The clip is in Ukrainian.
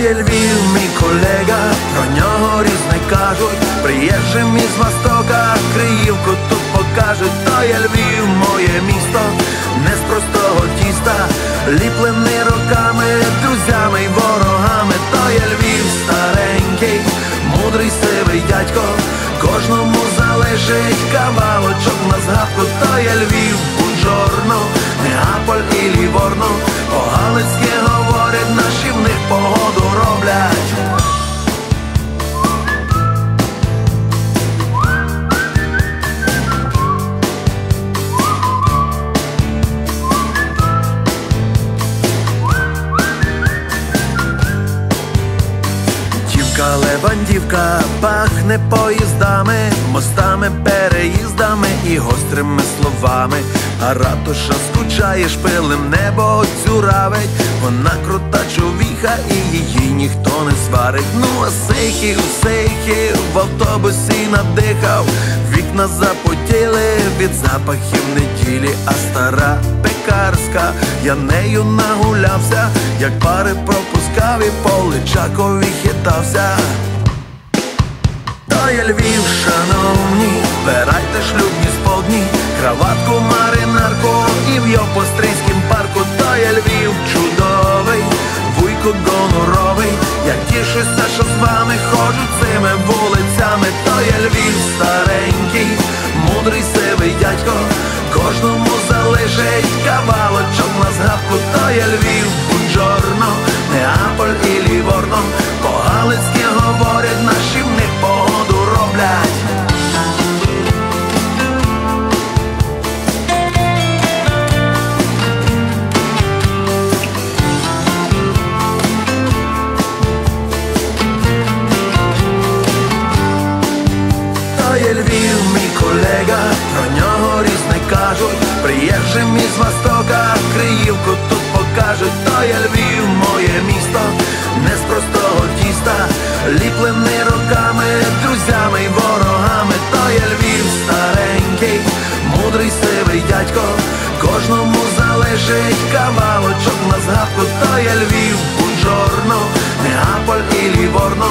То є Львів, мій колега, про нього різне кажуть, приїжджим із Востока, Криївку тут покажуть, то є Львів, моє місто, не з простого тіста, ліплений роками, друзями й ворогами, то є Львів старенький, мудрий сивий дядько, кожному залежить кавалочок Дівка левандівка пахне поїздами, мостами, переїздами і гострими словами. А ратуша скучає, шпилем небо дзюравить. Вона крута човіха і її ніхто не сварить. Ну а сейхи у в автобусі надихав. Вікна запотіли від запахів неділі, а стара я нею нагулявся, як пари пропускав і по Личакові хитався. То є Львів, шановні, вбирайте шлюбні сподні, краватку, маринарку і в Йопострийськім парку, то є Львів чудовий, вуйко гоноровий, я тішуся, що з вами ходжу цими вулицями, то є Львів старенький, мудрий сивий дядько, кожному залежить кавалочок на згадку, то є Львів, Бунджорно, Неаполь і Ліворно, по-галицьки говорять, наші в них погоду роблять. То є Львів, мій колега, приїжджим із Востока, Криївку тут покажуть, то є Львів, моє місто, не з простого тіста, ліплений роками, друзями й ворогами, то є Львів старенький, мудрий сивий дядько, кожному залежить кавалочок на згадку, то є Львів, Бунжорно, Неаполь і Ліворно,